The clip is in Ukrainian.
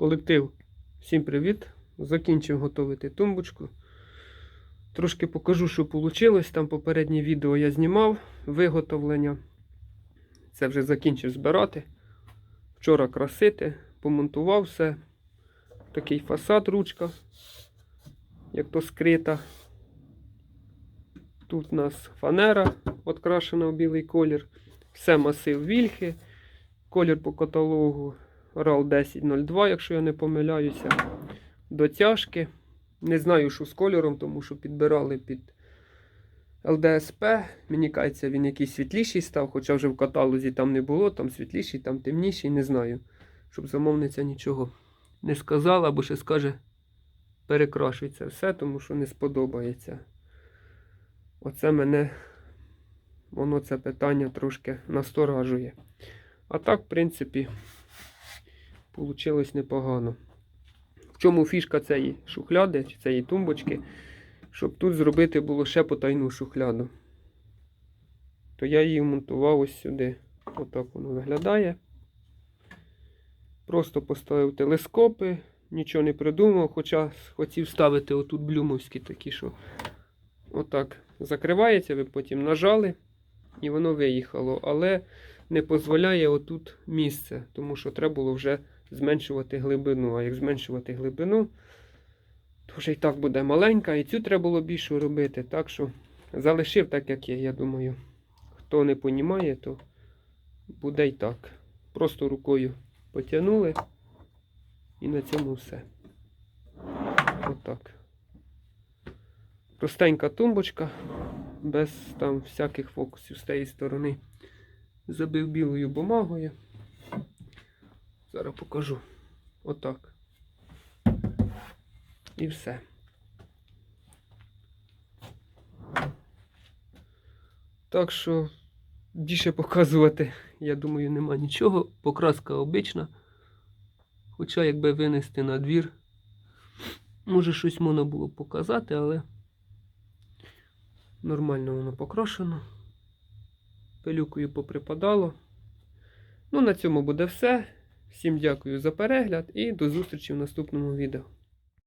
Колектив, всім привіт! Закінчив готувати тумбочку. Трошки покажу, що вийшло. Там попереднє відео я знімав, виготовлення. Це вже закінчив збирати. Вчора красити, помонтував все. Такий фасад, ручка, як то скрита. Тут у нас фанера открашена в білий колір. Все масив вільхи. Колір по каталогу RAL 1002, якщо я не помиляюся. Дотяжки. Не знаю, що з кольором, тому що підбирали під ЛДСП. Мені кажеться, він якийсь світліший став, хоча вже в каталозі там не було, там світліший, там темніший, не знаю. Щоб замовниця нічого не сказала, або ще скаже, перекрашуй все, тому що не сподобається. Оце мене, воно це питання трошки насторажує. А так, в принципі, вийшло непогано. В чому фішка цієї шухляди, чи цієї тумбочки, щоб тут зробити було ще потайну шухляду. То я її монтував ось сюди. Отак воно виглядає. Просто поставив телескопи, нічого не придумав, хоча хотів ставити отут блюмовські такі, що отак закривається, ви потім нажали і воно виїхало. Але не дозволяє отут місце, тому що треба було вже зменшувати глибину. А як зменшувати глибину, то вже і так буде маленька, і цю треба було більше робити. Так що залишив так, як є, я думаю. Хто не понімає, то буде і так. Просто рукою потягнули і на цьому все. Отак. Простенька тумбочка, без там всяких фокусів з тієї сторони. Забив білою бумагою. Зараз покажу. Отак. І все. Так що більше показувати, я думаю, нема нічого. Покраска обична. Хоча, якби винести на двір, може щось можна було показати, але нормально воно покрашено. Пилюкою поприпадало. Ну, на цьому буде все. Всім дякую за перегляд і до зустрічі в наступному відео.